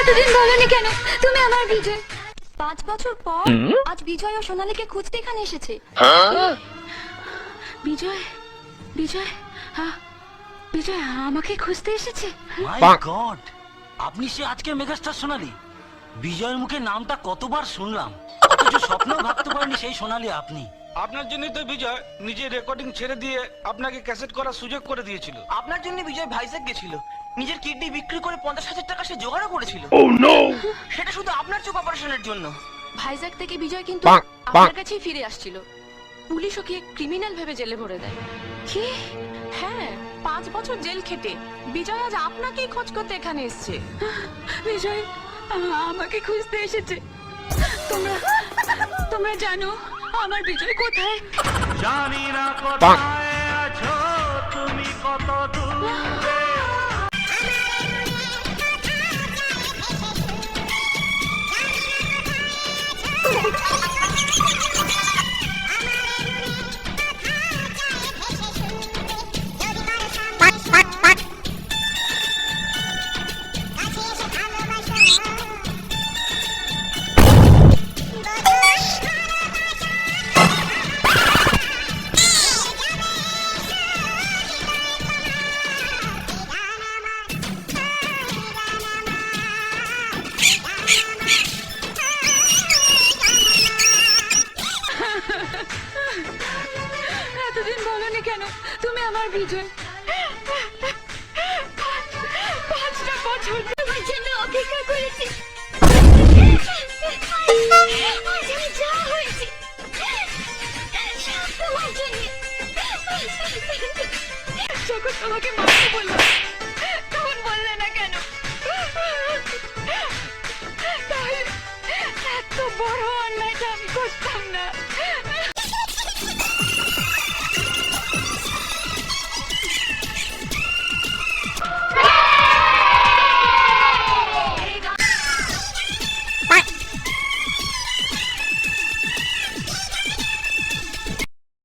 এতদিন বলনি কেন? তুমি আমার বিজয়। পাঁচ বছর পর আজ বিজয় ও সোনালীকে খুঁজতে এখানে এসেছে। বিজয় বিজয় হ্যাঁ? বিজয় আমাকে খুঁজতে এসেছে। মাই গড আপনি সে আজকের মেগাস্টার সোনালি? বিজয়ের মুখে নামটা কতবার শুনলাম? অথচ স্বপ্নেও ভাবতে পারেনি সেই সোনালি আপনি। আপনার জন্যই তো বিজয় নিজের রেকর্ডিং ছেড়ে দিয়ে আপনাকে ক্যাসেট করার সুযোগ করে দিয়েছিল। আপনার জন্য বিজয় ভাইজ্যাক গেছিল। নিজের কিডনি বিক্রি করে পঞ্চাশ হাজার টাকা সে জোগাড়ও করেছিল। সেটা শুধু আপনার চোখ অপারেশনের জন্য। ভাইজাগ থেকে বিজয় কিন্তু আপনার কাছেই ফিরে আসছিল। পুলিশ ওকে ক্রিমিনাল ভেবে জেলে ভরে দেয়। কি? হ্যাঁ পাঁচ বছর জেল খেটে। বিজয় আজ আপনাকেই খোঁজ করতে এখানে এসছে। বিজয় আমাকে খুঁজতে এসেছে। তোমরা তোমরা জানো আমার বিজয় কোথায়? জানি না কোথায়। এতদিন বলনি কেন? তুমি আমার বিজয়। পাঁচটা বছর তোমার জন্য অপেক্ষা করেছি। যখন তোমাকে মারতে তখন বললে না কেন? এত বড় অন্যায়টা আমি করতাম